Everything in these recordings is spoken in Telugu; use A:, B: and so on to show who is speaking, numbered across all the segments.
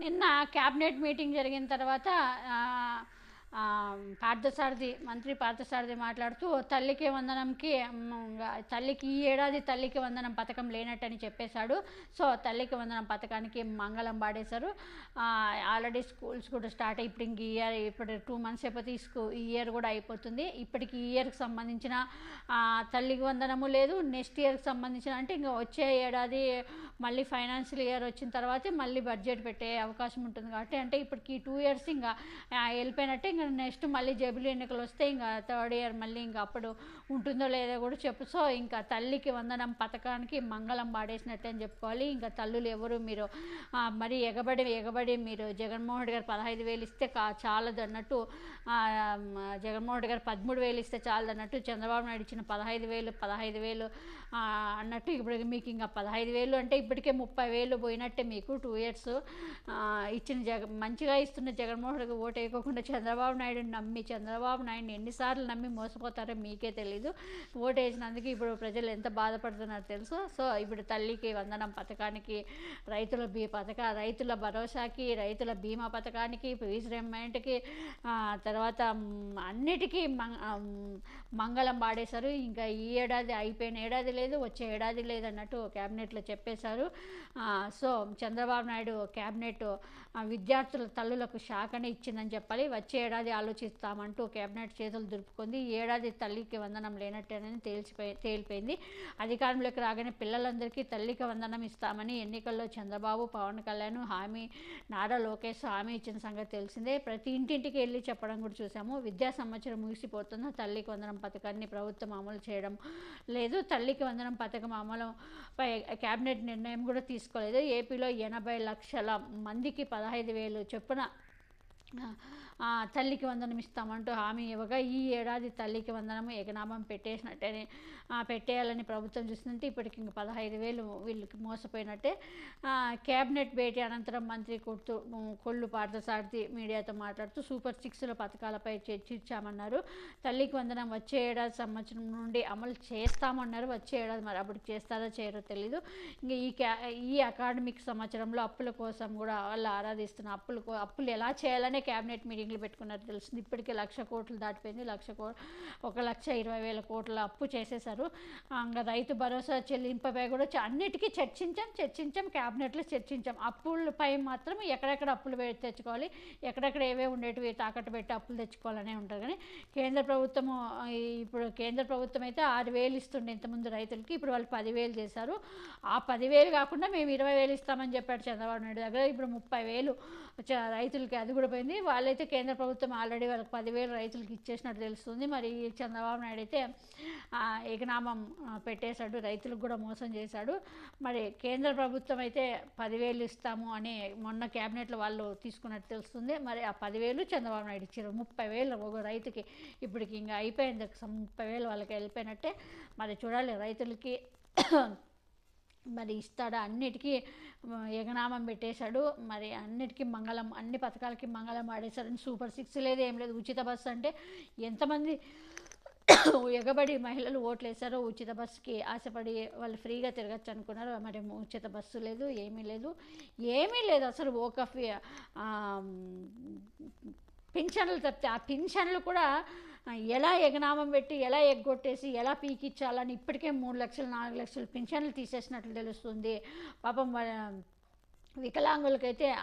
A: నిన్న క్యాబినెట్ మీటింగ్ జరిగిన తర్వాత పార్థసారథి మంత్రి పార్థసారథి మాట్లాడుతూ తల్లికి వందనంకి తల్లికి ఈ ఏడాది తల్లికి వందనం పథకం లేనట్టని చెప్పేశాడు. సో తల్లికి వందనం పథకానికి మంగళం పాడేశారు. ఆల్రెడీ స్కూల్స్ కూడా స్టార్ట్ అయ్యి ఇప్పుడు ఇంక ఇయర్ ఇప్పుడు టూ మంత్స్ అయిపోతే ఈ ఇయర్ కూడా అయిపోతుంది. ఇప్పటికి ఈ ఇయర్కి సంబంధించిన తల్లికి వందనము లేదు. నెక్స్ట్ ఇయర్కి సంబంధించిన అంటే ఇంకా వచ్చే ఏడాది మళ్ళీ ఫైనాన్షియల్ ఇయర్ వచ్చిన తర్వాతే మళ్ళీ బడ్జెట్ పెట్టే అవకాశం ఉంటుంది కాబట్టి అంటే ఇప్పటికి టూ ఇయర్స్ ఇంకా వెళ్ళిపోయినట్టే ఇంకా నెక్స్ట్ మళ్ళీ జబులు ఎన్నికలు వస్తే ఇంకా థర్డ్ ఇయర్ మళ్ళీ ఇంకా అప్పుడు ఉంటుందో లేదో కూడా చెప్పు. సో ఇంకా తల్లికి వందనం పథకానికి మంగళం పాడేసినట్టే అని చెప్పుకోవాలి. ఇంకా తల్లులు ఎవరు మీరు మరి ఎగబడి ఎగబడి మీరు జగన్మోహన్ రెడ్డి గారు పదహైదు వేలు ఇస్తే కా చాలదు అన్నట్టు జగన్మోహన్ రెడ్డి గారు పదమూడు వేలు ఇస్తే చాలదు అన్నట్టు చంద్రబాబు నాయుడు ఇచ్చిన పదహైదు వేలు పదహైదు వేలు అన్నట్టు ఇప్పుడు మీకు ఇంకా పదహైదు వేలు అంటే ఇప్పటికే ముప్పై వేలు పోయినట్టే మీకు టూ ఇయర్స్ ఇచ్చిన జగ మంచిగా ఇస్తున్న జగన్మోహన్ రెడ్డి ఓటు వేయకోకుండా చంద్రబాబు నాయుడుని నమ్మి చంద్రబాబు నాయుడుని ఎన్నిసార్లు నమ్మి మోసపోతారో మీకే తెలీదు. ఓటు వేసినందుకు ఇప్పుడు ప్రజలు ఎంత బాధపడుతున్నారో తెలుసు. సో ఇప్పుడు తల్లికి వందనం పథకానికి రైతుల బీ పథక రైతుల భరోసాకి రైతుల బీమా పథకానికి ఫీజు రిమెంట్కి తర్వాత అన్నిటికీ మం మంగళం పాడేశారు. ఇంకా ఈ ఏడాది అయిపోయిన ఏడాది లేదు వచ్చే ఏడాది లేదన్నట్టు క్యాబినెట్లో చెప్పేశారు. సో చంద్రబాబు నాయుడు క్యాబినెట్ విద్యార్థుల తల్లులకు శాఖనే ఇచ్చిందని చెప్పాలి. వచ్చే ఏడాది ఆలోచిస్తామంటూ కేబినెట్ చేతులు దులుపుకుంది. ఏడాది తల్లికి వందనం లేనట్టేనని తేల్చిపోయి తేలిపోయింది. అధికారంలోకి రాగానే పిల్లలందరికీ తల్లికి వందనం ఇస్తామని ఎన్నికల్లో చంద్రబాబు పవన్ కళ్యాణ్ హామీ నారా లోకేష్ హామీ ఇచ్చిన సంగతి తెలిసిందే. ప్రతి ఇంటింటికి వెళ్ళి చెప్పడం కూడా చూసాము విద్యా సంవత్సరం ముగిసిపోతున్న తల్లికి వందనం పథకాన్ని ప్రభుత్వం అమలు చేయడం లేదు. తల్లికి వందనం పథకం అమలుపై కేబినెట్ నిర్ణయం కూడా తీసుకోలేదు. ఏపీలో ఎనభై లక్షల మందికి పదహైదు వేలు చొప్పున తల్లికి వందనం ఇస్తామంటూ హామీ ఇవ్వగా ఈ ఏడాది తల్లికి వందనం ఎగనామం పెట్టేసినట్టేనే పెట్టేయాలని ప్రభుత్వం చూస్తుందంటే ఇప్పటికి ఇంక పదహైదు వేలు వీళ్ళకి మోసపోయినట్టే. కేబినెట్ భేటీ అనంతరం మంత్రి కొడుతూ కొళ్ళు పార్థసారథి మీడియాతో మాట్లాడుతూ సూపర్ సిక్స్ల పథకాలపై చర్చించామన్నారు. తల్లికి వందనం వచ్చే ఏడాది సంవత్సరం నుండి అమలు చేస్తామన్నారు. వచ్చే ఏడాది మరి అప్పుడు చేస్తారో చేయరో తెలీదు. ఇంక ఈ క్యా ఈ అకాడమిక్ సంవత్సరంలో అప్పుల కోసం కూడా వాళ్ళు ఆరాధిస్తున్న అప్పులు అప్పులు ఎలా చేయాలనే క్యాబినెట్ మీటింగ్లు పెట్టుకున్నట్టు తెలుస్తుంది ఇప్పటికే లక్ష కోట్లు దాటిపోయింది. లక్ష కో ఒక లక్ష ఇరవై వేల కోట్ల అప్పు చేసేశారు. ఇంకా రైతు భరోసా చెల్లింపపై కూడా అన్నిటికీ చర్చించాం చర్చించాం క్యాబినెట్లో చర్చించాం. అప్పులపై మాత్రం ఎక్కడెక్కడ అప్పులు తెచ్చుకోవాలి ఎక్కడెక్కడ ఏవే ఉండేటివి తాకట్టు పెట్టి అప్పులు తెచ్చుకోవాలనే ఉంటారు కానీ కేంద్ర ప్రభుత్వము ఇప్పుడు కేంద్ర ప్రభుత్వం అయితే ఆరు వేలు ఇస్తుండే ఇంతకుముందు రైతులకి. ఇప్పుడు వాళ్ళు పదివేలు చేశారు. ఆ పదివేలు కాకుండా మేము ఇరవై వేలు ఇస్తామని చెప్పాడు చంద్రబాబు నాయుడు దగ్గర. ఇప్పుడు ముప్పై వేలు రైతులకి అది కూడా పోయింది. వాళ్ళైతే కేంద్ర ప్రభుత్వం ఆల్రెడీ వాళ్ళకి పదివేలు రైతులకు ఇచ్చేసినట్టు తెలుస్తుంది. మరి చంద్రబాబు నాయుడు అయితే ఏకనామం పెట్టేశాడు. రైతులకు కూడా మోసం చేశాడు. మరి కేంద్ర ప్రభుత్వం అయితే పదివేలు ఇస్తాము అని మొన్న క్యాబినెట్లో వాళ్ళు తీసుకున్నట్టు తెలుస్తుంది. మరి ఆ పదివేలు చంద్రబాబు నాయుడు ఇచ్చారు. ముప్పై వేలు ఒక రైతుకి ఇప్పటికి ఇంకా అయిపోయింది. ముప్పై వేలు వాళ్ళకి వెళ్ళిపోయినట్టే. మరి చూడాలి రైతులకి మరి ఇస్తాడా? అన్నిటికీ ఆ, ఎగనామం పెట్టేశాడు. మరి అన్నిటికీ మంగళం అన్ని పథకాలకి మంగళం ఆడేశాడని సూపర్ సిక్స్ లేదు ఏం లేదు. ఉచిత బస్సు అంటే ఎంతమంది ఎగబడి మహిళలు ఓట్లు వేశారో ఉచిత బస్సుకి ఆశపడి వాళ్ళు ఫ్రీగా తిరగచ్చు అనుకున్నారు మరి ఉచిత బస్సు లేదు ఏమీ లేదు. ఏమీ లేదు అసలు ఒక ఫి- పింఛన్లు తప్పితే ఆ పింఛన్లు కూడా ఎలా ఎగనామం పెట్టి ఎలా ఎగ్గొట్టేసి ఎలా పీకిచ్చాలని ఇప్పటికే మూడు లక్షలు నాలుగు లక్షలు పింఛన్లు తీసేసినట్లు తెలుస్తుంది. పాపం వికలాంగులకైతే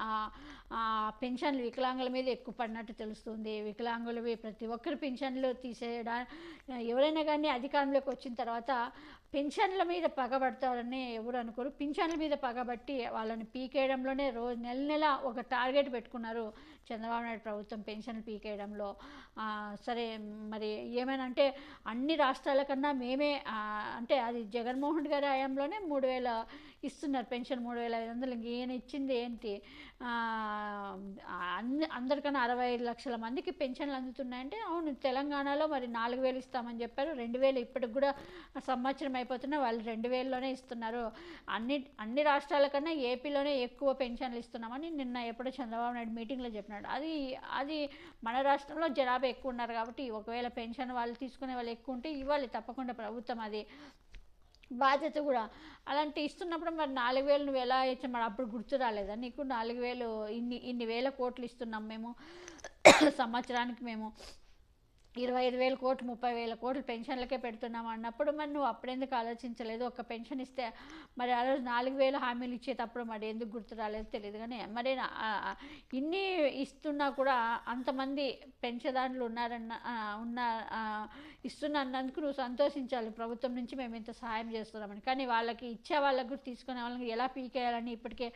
A: ఆ- పెన్షన్లు వికలాంగుల మీద ఎక్కువ పడినట్టు తెలుస్తుంది. వికలాంగులవి ప్రతి ఒక్కరు పెన్షన్లు తీసేయడా ఎవరైనా కానీ అధికారంలోకి వచ్చిన తర్వాత పెన్షన్ల మీద పగబడతారని ఎవరు అనుకోరు. పెన్షన్ల మీద పగబట్టి వాళ్ళని పీకేయడంలోనే రోజు నెల నెల ఒక టార్గెట్ పెట్టుకున్నారు చంద్రబాబు నాయుడు ప్రభుత్వం పెన్షన్లు పీకేయడంలో. సరే మరి ఏమైనా అంటే అన్ని రాష్ట్రాల కన్నా మేమే అంటే అది జగన్మోహన్ గారి హయాంలోనే మూడు వేల ఇస్తున్నారు పెన్షన్ మూడు వేల ఐదు వందలు. ఈయన ఇచ్చింది ఏంటి? ఆ, అన్ని అందరికన్నా అరవై ఐదు లక్షల మందికి పెన్షన్లు అందుతున్నాయంటే అవును తెలంగాణలో మరి నాలుగు వేలు ఇస్తామని చెప్పారు. రెండు వేలు ఇప్పటికి కూడా సంవత్సరం అయిపోతున్నా వాళ్ళు రెండు వేలలోనే ఇస్తున్నారు. అన్ని అన్ని రాష్ట్రాల కన్నా ఏపీలోనే ఎక్కువ పెన్షన్లు ఇస్తున్నామని నిన్న ఎప్పుడో చంద్రబాబు నాయుడు మీటింగ్లో చెప్పినాడు. అది అది మన రాష్ట్రంలో జనాభా ఎక్కువ ఉన్నారు కాబట్టి ఒకవేళ పెన్షన్ వాళ్ళు తీసుకునే వాళ్ళు ఎక్కువ ఉంటే ఇవ్వాలి తప్పకుండా ప్రభుత్వం అది. బాధ్యత కూడా. అలాంటి ఇస్తున్నప్పుడు మరి నాలుగు వేలు నువ్వు ఎలా ఇచ్చా మరి అప్పుడు గుర్తు రాలేదా నీకు? నాలుగు వేలు ఇన్ని ఇన్ని వేల కోట్లు ఇస్తున్నాం మేము. సంవత్సరానికి మేము. ఇరవై ఐదు వేల కోట్లు ముప్పై వేల కోట్లు పెన్షన్లకే పెడుతున్నాం అన్నప్పుడు మరి నువ్వు అప్పుడెందుకు ఆలోచించలేదు? ఒక పెన్షన్ ఇస్తే మరి ఆ రోజు నాలుగు వేల హామీలు ఇచ్చేటప్పుడు మరి ఎందుకు గుర్తు రాలేదు తెలియదు కానీ మరి నా- ఇన్ని ఇస్తున్నా కూడా అంతమంది పెన్షదారులు ఉన్నారన్న ఉన్న ఇస్తున్నందుకు నువ్వు సంతోషించాలి. ప్రభుత్వం నుంచి మేము ఇంత సహాయం చేస్తున్నామని కానీ వాళ్ళకి ఇచ్చే వాళ్ళకు తీసుకునే వాళ్ళకి ఎలా పీకేయాలని ఇప్పటికే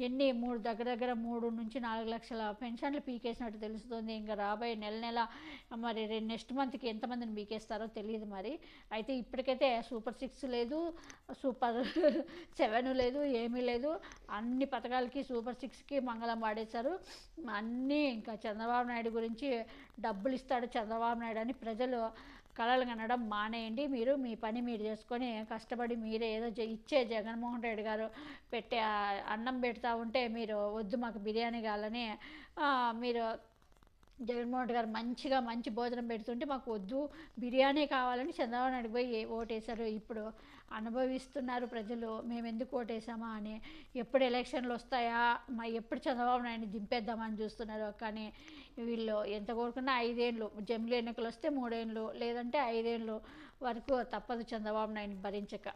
A: ఎన్ని మూడు దగ్గర దగ్గర మూడు నుంచి నాలుగు లక్షల పెన్షన్లు పీకేసినట్టు తెలుస్తుంది. ఇంకా రాబోయే నెల నెల మరి రెండు నెక్స్ట్ మంత్కి ఎంతమందిని పీకేస్తారో తెలియదు మరి. అయితే ఇప్పటికైతే సూపర్ సిక్స్ లేదు సూపర్ సెవెన్ లేదు ఏమీ లేదు. అన్ని పథకాలకి సూపర్ సిక్స్కి మంగళం వాడేశారు. అన్నీ ఇంకా చంద్రబాబు నాయుడు గురించి డబ్బులు ఇస్తాడు చంద్రబాబు నాయుడు అని ప్రజలు కలలు కనడం మానేయండి. మీరు మీ పని మీరు చేసుకొని కష్టపడి మీరే ఏదో ఇచ్చే జగన్మోహన్ రెడ్డి గారు పెట్టే అన్నం పెడతా ఉంటే మీరు వద్దు మాకు బిర్యానీ కావాలని మీరు జగన్మోహన్ గారు మంచిగా మంచి భోజనం పెడుతుంటే మాకు వద్దు బిర్యానీ కావాలని చంద్రబాబు నాయుడు పోయి ఓటేశారు? ఇప్పుడు అనుభవిస్తున్నారు ప్రజలు మేము ఎందుకు ఓటేసామా అని. ఎప్పుడు ఎలక్షన్లు వస్తాయా? మా ఎప్పుడు చంద్రబాబు నాయుడిని దింపేద్దామని చూస్తున్నారు? కానీ వీళ్ళు ఎంత కోరుకున్నా ఐదేళ్ళు జమిలీ ఎన్నికలు వస్తే మూడేళ్ళు లేదంటే ఐదేళ్ళు వరకు తప్పదు చంద్రబాబు నాయుడిని భరించక.